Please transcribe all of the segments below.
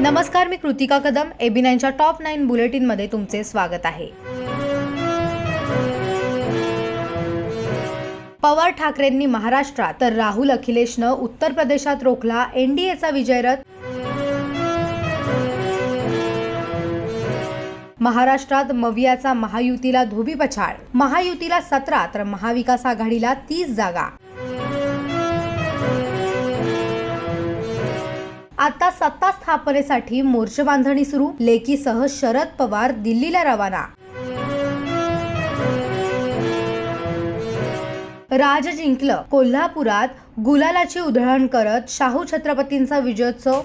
नमस्कार मी कृतिका कदम. एबी नाईनच्या टॉप नाईन बुलेटिनमध्ये तुमचे स्वागत आहे. पवार ठाकरेंनी महाराष्ट्रात तर राहुल अखिलेशनं उत्तर प्रदेशात रोखला एनडीएचा विजयरथ. महाराष्ट्रात मवियाचा महायुतीला धोबी पछाड. महायुतीला सतरा तर महाविकास आघाडीला तीस जागा. आता सत्ता स्थापनेसाठी मोर्चे बांधणी सुरू. लेकीसह शरद पवार दिल्लीला रवाना. राज जिंकलं. कोल्हापुरात गुलालाची उधळण करत शाहू छत्रपतींचा विजयोत्सव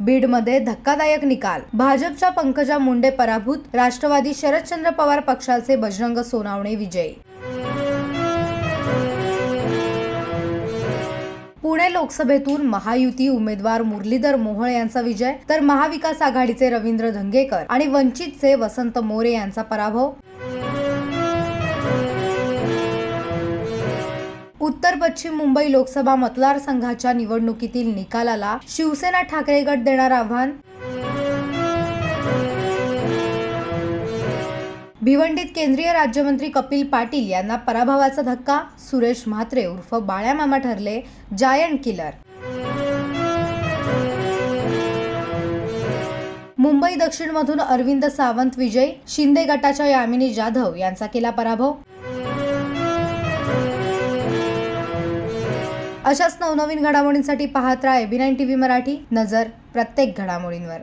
बीडमध्ये धक्कादायक निकाल. भाजपच्या पंकजा मुंडे पराभूत. राष्ट्रवादी शरदचंद्र पवार पक्षाचे बजरंग सोनावणे विजयी. पुणे लोकसभेतून महायुती उमेदवार मुरलीधर मोहोळ यांचा विजय तर महाविकास आघाडीचे रवींद्र धंगेकर आणि वंचितचे वसंत मोरे यांचा पराभव. उत्तर पश्चिम मुंबई लोकसभा मतदारसंघाच्या निवडणुकीतील निकालाला शिवसेना ठाकरे गट देणार आव्हान. भिवंडीत केंद्रीय राज्यमंत्री कपिल पाटील यांना पराभवाचा धक्का सुरेश म्हात्रे उर्फ बाळ्यामामा ठरले जायंट किलर. मुंबई दक्षिणमधून अरविंद सावंत विजय शिंदे गटाच्या यामिनी जाधव यांचा केला पराभव. अशाच नवनवीन घडामोडींसाठी पाहत राहा एबी नाईन टीव्ही मराठी नजर प्रत्येक घडामोडींवर.